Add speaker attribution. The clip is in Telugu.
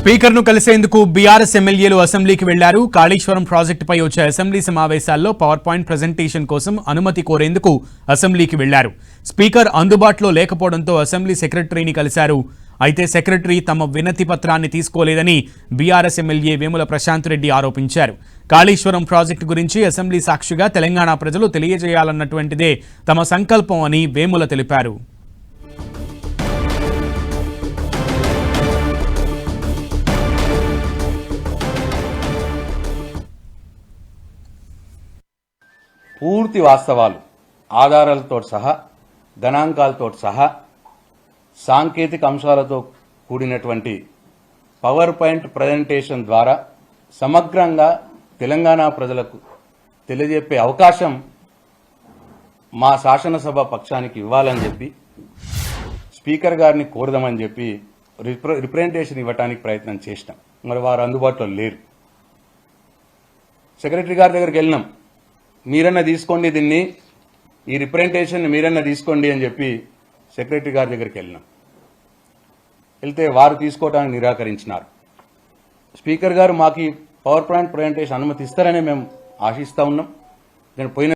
Speaker 1: స్పీకర్ను కలిసేందుకు బీఆర్ఎస్ ఎమ్మెల్యేలు అసెంబ్లీకి వెళ్ళారు. కాళేశ్వరం ప్రాజెక్టుపై వచ్చే అసెంబ్లీ సమావేశాల్లో పవర్ పాయింట్ ప్రజెంటేషన్ కోసం అనుమతి కోరేందుకు అసెంబ్లీకి వెళ్ళారు. స్పీకర్ అందుబాటులో లేకపోవడంతో అసెంబ్లీ సెక్రటరీని కలిశారు. అయితే సెక్రటరీ తమ వినతి పత్రాన్ని తీసుకోలేదని బీఆర్ఎస్ ఎమ్మెల్యే వేముల ప్రశాంత్ రెడ్డి ఆరోపించారు. కాళేశ్వరం ప్రాజెక్టు గురించి అసెంబ్లీ సాక్షిగా తెలంగాణ ప్రజలు తెలియజేయాలన్నటువంటిదే తమ సంకల్పం అని వేముల తెలిపారు.
Speaker 2: పూర్తి వాస్తవాలు ఆధారాలతో సహా గణాంకాలతో సహా సాంకేతిక అంశాలతో కూడినటువంటి పవర్ పాయింట్ ప్రజెంటేషన్ ద్వారా సమగ్రంగా తెలంగాణ ప్రజలకు తెలియజెప్పే అవకాశం మా శాసనసభ పక్షానికి ఇవ్వాలని చెప్పి స్పీకర్ గారిని కోరదామని చెప్పి రిప్ర- రిప్రజెంటేషన్ ఇవ్వడానికి ప్రయత్నం చేసినాం. మరి వారు అందుబాటులో లేరు. సెక్రటరీ గారి దగ్గరికి వెళ్ళినాం. మీరన్నా తీసుకోండి దీన్ని. ఈ రిప్రజెంటేషన్ మీరన్నా తీసుకోండి అని చెప్పి సెక్రటరీ గారి దగ్గరికి వెళ్ళినాం. వెళ్తే వారు తీసుకోవటానికి నిరాకరించినారు. స్పీకర్ గారు మాకు పవర్ పాయింట్ ప్రజెంటేషన్ అనుమతి ఇస్తారనే మేము ఆశిస్తా ఉన్నాం. నేను పోయిన